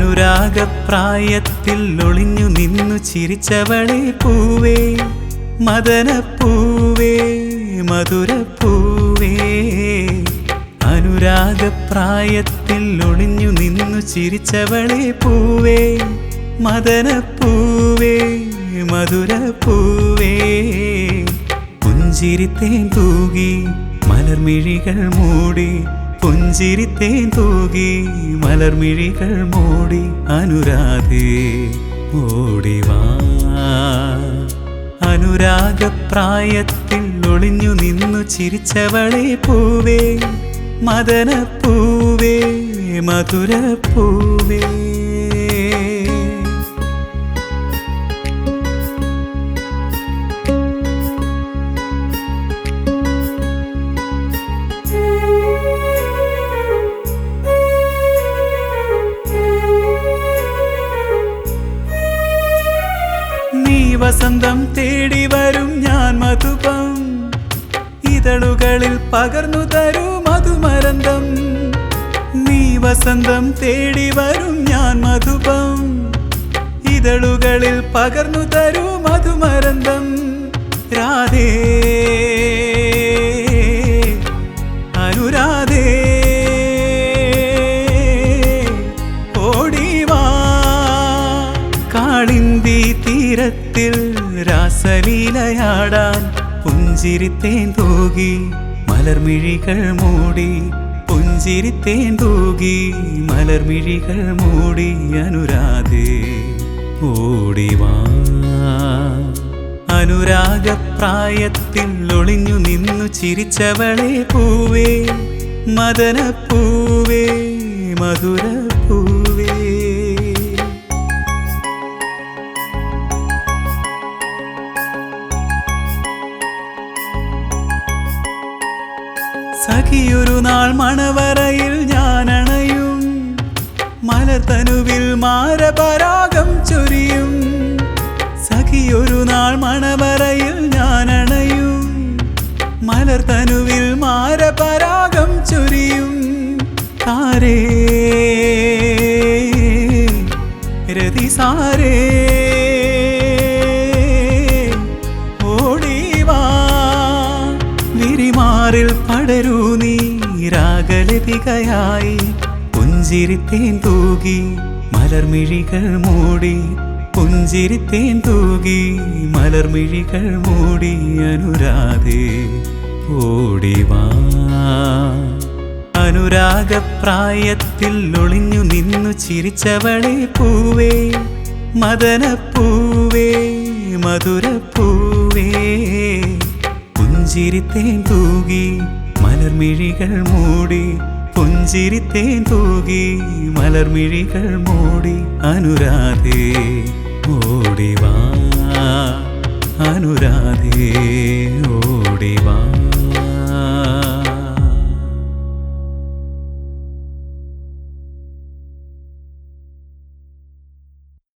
അനുരാഗപ്രായത്തിൽ ഒളിഞ്ഞു നിന്നു ചിരിച്ചവളെ പൂവേ മദനപ്പൂവേ മധുരപ്പൂവേ. അനുരാഗപ്രായത്തിൽ ഒളിഞ്ഞു നിന്നു ചിരിച്ചവളെ പൂവേ മദനപ്പൂവേ മധുരപ്പൂവേ. പുഞ്ചിരിത്തേൻ തൂകി മലർമിഴികൾ മൂടി പുഞ്ചിരിത്തേൻ തൂകി മലർമിഴികൾ മൂടി അനുരാധേ ഓടിവാ അനുരാഗപ്രായത്തിൽ ഒളിഞ്ഞു നിന്നു ചിരിച്ചവളെ പൂവേ മദനപ്പൂവേ മധുരപ്പൂവേ. വസന്തം തേടി വരും ഞാൻ മധുപം. ഇതളുകളിൽ പകർന്നു തരൂ മധുമരന്തം. നീ വസന്തം തേടി വരും ഞാൻ മധുപം. ഇതളുകളിൽ പകർന്നു തരൂ മധുമരന്തം. രാധേ. തീരത്തിൽ രാസലീലയാടാൻ പുഞ്ചിരിത്തേൻ തൂകി മലർമിഴികൾ മൂടി പുഞ്ചിരിത്തേൻ തൂകി മലർമിഴികൾ മൂടി അനുരാധേ ഓടിവാ അനുരാഗപ്രായത്തിൽ ഒളിഞ്ഞു നിന്നു ചിരിച്ചവളെ പൂവേ മദനപ്പൂവേ മധുരപ്പൂവേ. സഖിയൊരു നാൾ മണവറയിൽ ഞാൻ അണയും മലതനുവിൽ മാരപരാഗം ചൊരിയും. സഖിയൊരു നാൾ മണവറയിൽ ഞാൻ അണയും മലർതനുവിൽ മാരപരാഗം ചൊരിയും. താരേ രതിസാരേ. വിരിമാറിൽ പടരൂ നീ രാഗലതികയായി പുഞ്ചിരിത്തേൻ തൂകി മലർമിഴികൾ മൂടി. പുഞ്ചിരിത്തേൻ തൂകി മലർമിഴികൾ മൂടി. അനുരാധേ ഓടിവാ അനുരാഗപ്രായത്തിൽ ഒളിഞ്ഞു നിന്നു ചിരിച്ചവളെ പൂവേ മദനപ്പൂവേ മധുരപ്പൂവേ. പുഞ്ചിരിത്തേൻ തൂകി മലർമിഴികൾ മൂടി പുഞ്ചിരിത്തേൻ തൂകി മലർമിഴികൾ മൂടി അനുരാധേ ഓടിവാ അനുരാധേ ഓടിവാ